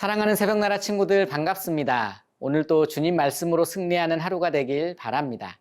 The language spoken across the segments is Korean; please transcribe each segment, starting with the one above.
사랑하는 새벽나라 친구들 반갑습니다. 오늘도 주님 말씀으로 승리하는 하루가 되길 바랍니다.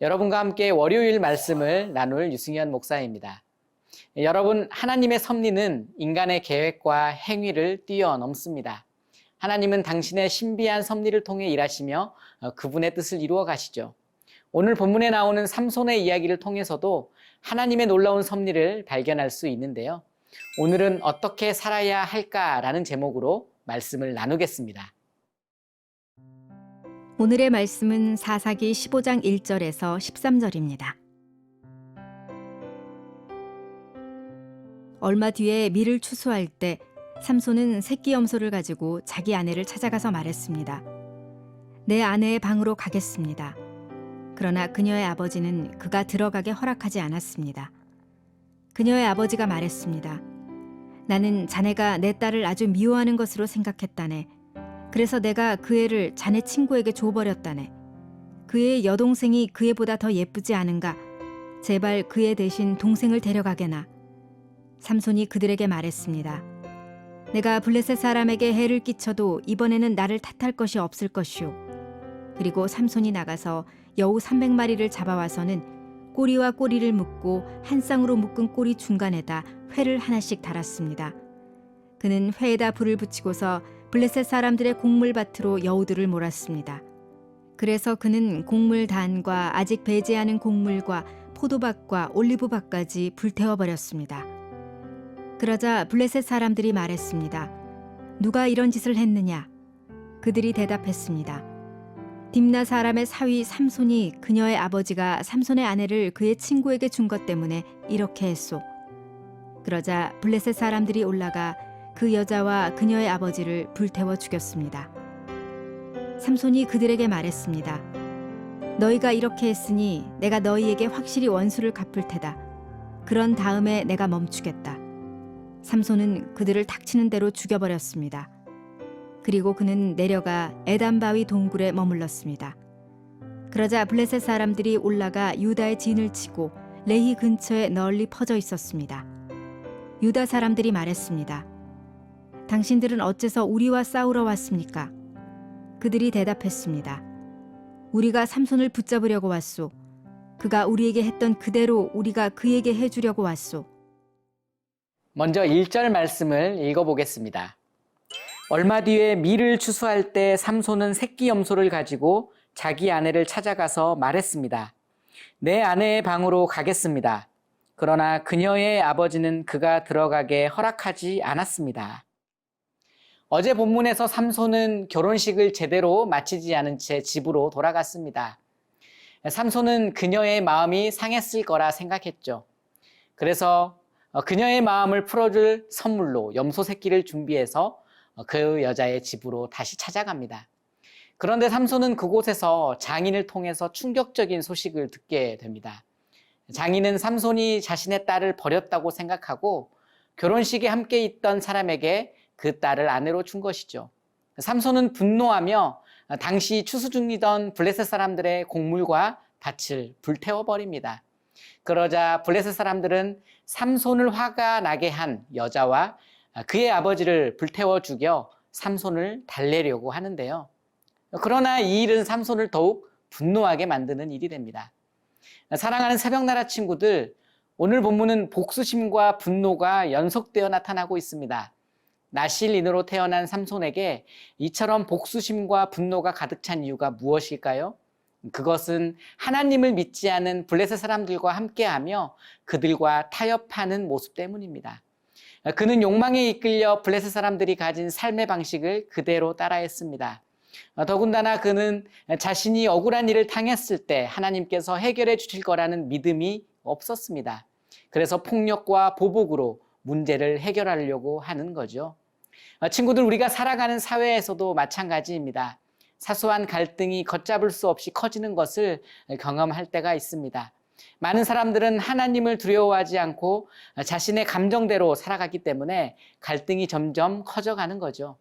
여러분과 함께 월요일 말씀을 나눌 유승현 목사입니다. 여러분, 하나님의 섭리는 인간의 계획과 행위를 뛰어넘습니다. 하나님은 당신의 신비한 섭리를 통해 일하시며 어, 그분의 뜻을 이루어 가시죠. 오늘 본문에 나오는 삼손의 이야기를 통해서도 하나님의 놀라운 섭리를 발견할 수 있는데요. 오늘은 어떻게 살아야 할까라는 제목으로 말씀을 나누겠습니다. 오늘의 말씀은 사사기 15장 1절에서 13절입니다. 얼마 뒤에 밀을 추수할 때 삼손은 새끼 염소를 가지고 자기 아내를 찾아가서 말했습니다. 내 아내의 방으로 가겠습니다. 그러나 그녀의 아버지는 그가 들어가게 허락하지 않았습니다. 그녀의 아버지가 말했습니다. 나는 자네가 내 딸을 아주 미워하는 것으로 생각했다네. 그래서 내가 그 애를 자네 친구에게 줘버렸다네. 그의 여동생이 그 애보다 더 예쁘지 않은가? 제발 그 애 대신 동생을 데려가게나. 삼손이 그들에게 말했습니다. 내가 블레셋 사람에게 해를 끼쳐도 이번에는 나를 탓할 것이 없을 것이오. 그리고 삼손이 나가서 여우 300마리를 잡아와서는 꼬리와 꼬리를 묶고 한 쌍으로 묶은 꼬리 중간에다 회를 하나씩 달았습니다. 그는 회에다 불을 붙이고서 블레셋 사람들의 곡물밭으로 여우들을 몰았습니다. 그래서 그는 곡물 단과 아직 배제 하는 곡물과 포도밭과 올리브밭까지 불태워 버렸습니다. 그러자 블레셋 사람들이 말했습니다. 누가 이런 짓을 했느냐? 그들이 대답했습니다. 딥나 사람의 사위 삼손이 그녀의 아버지가 삼손의 아내를 그의 친구에게 준 것 때문에 이렇게 했소. 그러자 블레셋 사람들이 올라가 그 여자와 그녀의 아버지를 불태워 죽였습니다. 삼손이 그들에게 말했습니다. 너희가 이렇게 했으니 내가 너희에게 확실히 원수를 갚을 테다. 그런 다음에 내가 멈추겠다. 삼손은 그들을 닥치는 대로 죽여버렸습니다. 그리고 그는 내려가 에담바위 동굴에 머물렀습니다. 그러자 블레셋 사람들이 올라가 유다의 진을 치고 레히 근처에 널리 퍼져 있었습니다. 유다 사람들이 말했습니다. 당신들은 어째서 우리와 싸우러 왔습니까? 그들이 대답했습니다. 우리가 삼손을 붙잡으려고 왔소. 그가 우리에게 했던 그대로 우리가 그에게 해주려고 왔소. 먼저 1절 말씀을 읽어보겠습니다. 얼마 뒤에 밀을 추수할 때 삼손은 새끼 염소를 가지고 자기 아내를 찾아가서 말했습니다. 내 아내의 방으로 가겠습니다. 그러나 그녀의 아버지는 그가 들어가게 허락하지 않았습니다. 어제 본문에서 삼손은 결혼식을 제대로 마치지 않은 채 집으로 돌아갔습니다. 삼손은 그녀의 마음이 상했을 거라 생각했죠. 그래서 그녀의 마음을 풀어줄 선물로 염소 새끼를 준비해서 그 여자의 집으로 다시 찾아갑니다. 그런데 삼손은 그곳에서 장인을 통해서 충격적인 소식을 듣게 됩니다. 장인은 삼손이 자신의 딸을 버렸다고 생각하고 결혼식에 함께 있던 사람에게 그 딸을 아내로 준 것이죠. 삼손은 분노하며 당시 추수 중이던 블레셋 사람들의 곡물과 밭을 불태워 버립니다. 그러자 블레셋 사람들은 삼손을 화가 나게 한 여자와 그의 아버지를 불태워 죽여 삼손을 달래려고 하는데요. 그러나 이 일은 삼손을 더욱 분노하게 만드는 일이 됩니다. 사랑하는 새벽나라 친구들, 오늘 본문은 복수심과 분노가 연속되어 나타나고 있습니다. 나실인으로 태어난 삼손에게 이처럼 복수심과 분노가 가득 찬 이유가 무엇일까요? 그것은 하나님을 믿지 않은 블레셋 사람들과 함께하며 그들과 타협하는 모습 때문입니다. 그는 욕망에 이끌려 블레셋 사람들이 가진 삶의 방식을 그대로 따라했습니다. 더군다나 그는 자신이 억울한 일을 당했을 때 하나님께서 해결해 주실 거라는 믿음이 없었습니다. 그래서 폭력과 보복으로 문제를 해결하려고 하는 거죠. 친구들, 우리가 살아가는 사회에서도 마찬가지입니다. 사소한 갈등이 걷잡을 수 없이 커지는 것을 경험할 때가 있습니다. 많은 사람들은 하나님을 두려워하지 않고 자신의 감정대로 살아가기 때문에 갈등이 점점 커져가는 거죠.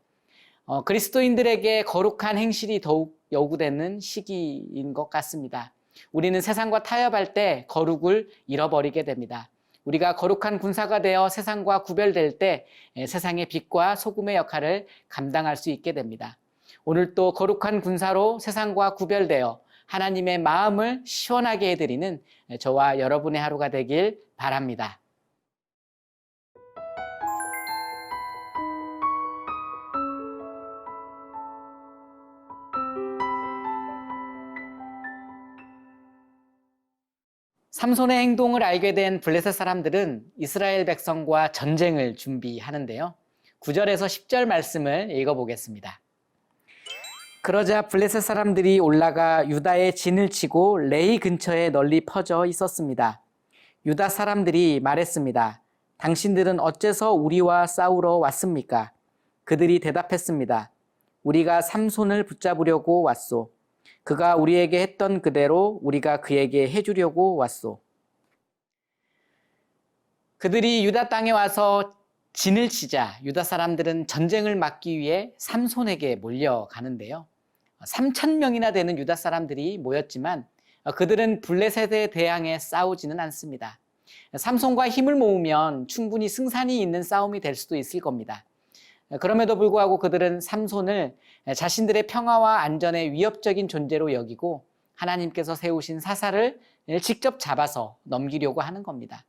어, 그리스도인들에게 거룩한 행실이 더욱 요구되는 시기인 것 같습니다. 우리는 세상과 타협할 때 거룩을 잃어버리게 됩니다. 우리가 거룩한 군사가 되어 세상과 구별될 때 에, 세상의 빛과 소금의 역할을 감당할 수 있게 됩니다. 오늘 또 거룩한 군사로 세상과 구별되어 하나님의 마음을 시원하게 해드리는 저와 여러분의 하루가 되길 바랍니다. 삼손의 행동을 알게 된 블레셋 사람들은 이스라엘 백성과 전쟁을 준비하는데요. 9절에서 10절 말씀을 읽어보겠습니다. 그러자 블레셋 사람들이 올라가 유다의 진을 치고 레이 근처에 널리 퍼져 있었습니다. 유다 사람들이 말했습니다. 당신들은 어째서 우리와 싸우러 왔습니까? 그들이 대답했습니다. 우리가 삼손을 붙잡으려고 왔소. 그가 우리에게 했던 그대로 우리가 그에게 해주려고 왔소. 그들이 유다 땅에 와서 진을 치자 유다 사람들은 전쟁을 막기 위해 삼손에게 몰려가는데요. 3천 명이나 되는 유다 사람들이 모였지만 그들은 블레셋에 대항해 싸우지는 않습니다. 삼손과 힘을 모으면 충분히 승산이 있는 싸움이 될 수도 있을 겁니다. 그럼에도 불구하고 그들은 삼손을 자신들의 평화와 안전의 위협적인 존재로 여기고 하나님께서 세우신 사사를 직접 잡아서 넘기려고 하는 겁니다.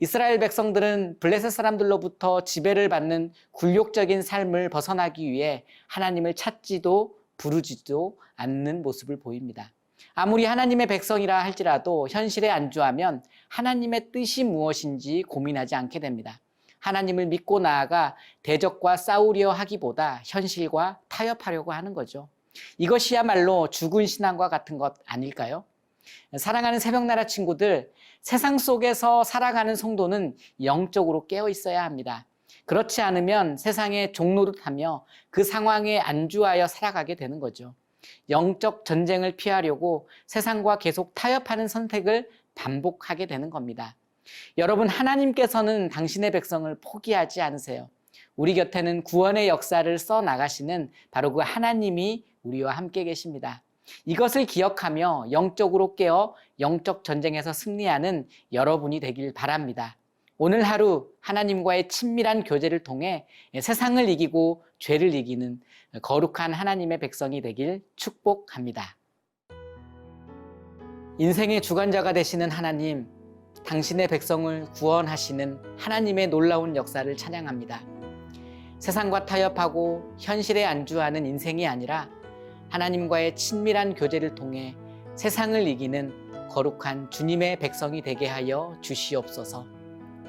이스라엘 백성들은 블레셋 사람들로부터 지배를 받는 굴욕적인 삶을 벗어나기 위해 하나님을 찾지도 부르지도 않는 모습을 보입니다. 아무리 하나님의 백성이라 할지라도 현실에 안주하면 하나님의 뜻이 무엇인지 고민하지 않게 됩니다. 하나님을 믿고 나아가 대적과 싸우려 하기보다 현실과 타협하려고 하는 거죠. 이것이야말로 죽은 신앙과 같은 것 아닐까요? 사랑하는 새벽나라 친구들, 세상 속에서 살아가는 성도는 영적으로 깨어 있어야 합니다. 그렇지 않으면 세상의 종노릇하며 그 상황에 안주하여 살아가게 되는 거죠. 영적 전쟁을 피하려고 세상과 계속 타협하는 선택을 반복하게 되는 겁니다. 여러분, 하나님께서는 당신의 백성을 포기하지 않으세요. 우리 곁에는 구원의 역사를 써 나가시는 바로 그 하나님이 우리와 함께 계십니다. 이것을 기억하며 영적으로 깨어 영적 전쟁에서 승리하는 여러분이 되길 바랍니다. 오늘 하루 하나님과의 친밀한 교제를 통해 세상을 이기고 죄를 이기는 거룩한 하나님의 백성이 되길 축복합니다. 인생의 주관자가 되시는 하나님, 당신의 백성을 구원하시는 하나님의 놀라운 역사를 찬양합니다. 세상과 타협하고 현실에 안주하는 인생이 아니라 하나님과의 친밀한 교제를 통해 세상을 이기는 거룩한 주님의 백성이 되게 하여 주시옵소서.